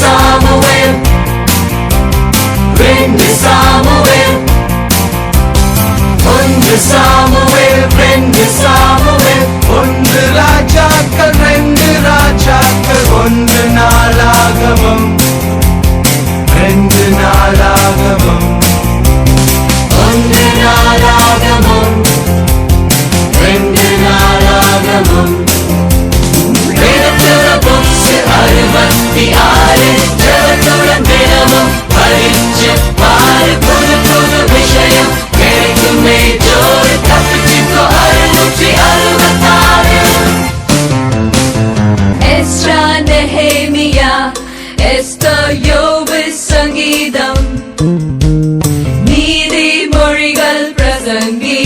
Samuel ரெண்டு Samuel ஒன்று Samuel ரெண்டு சாமுவேல் ஒன்று ராஜாக்கள் ரெண்டு ராஜாக்கள் ஒன்று நாளாகவும் ரெண்டு நாளாகவும் ஒன்று நாளாகவும் ரெண்டு நாளாகவும் வேதத்துல புக்ஸ் அறுபத்தி ஆறு Esther யோபு சங்கீதம் நீதிமொழிகள் பிரசங்கி.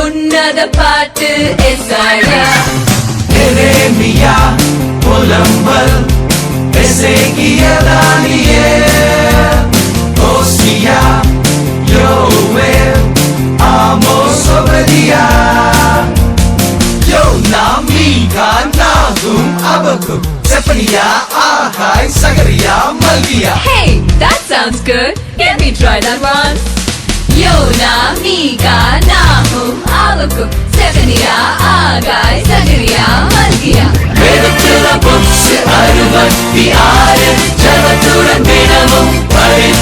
உன்னத பாட்டு எஸ்ஐயா எரேமியா புலம்பல் எசேக்கியலானியே ஓசியா யோவேல் ஆமோஸ் ஒபதியா. யோனா மீகா Zoom, Abakum, Zephaniah, Ahai, Malvia. Hey, that sounds good. Let me try that one. Yona, Mika, Nahum, Abakum, Zephaniah, Ahai, Zachariah, Malvia. Vedatula books, Arumat, Javaturan, Dinamum, Parit,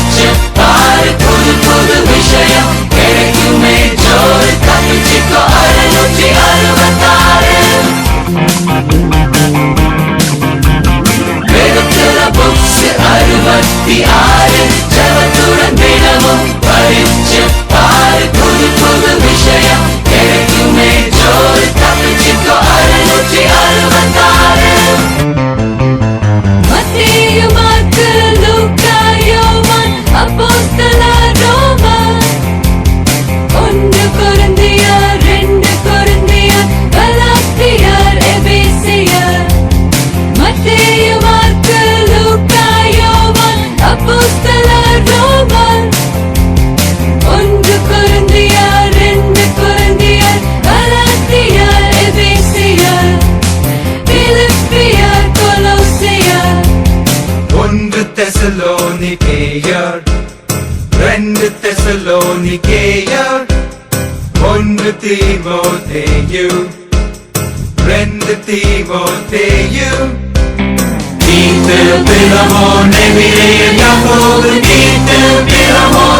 தெசலோனிக்கேயர் ரெண்டு தெசலோனிக்கேயர் ஒன்று தீவோ தேயு ரெண்டு தீவோ தேயு தீத்து பிலமோன் எதிரேய யாக்கோபு தீத்து பிலமோன்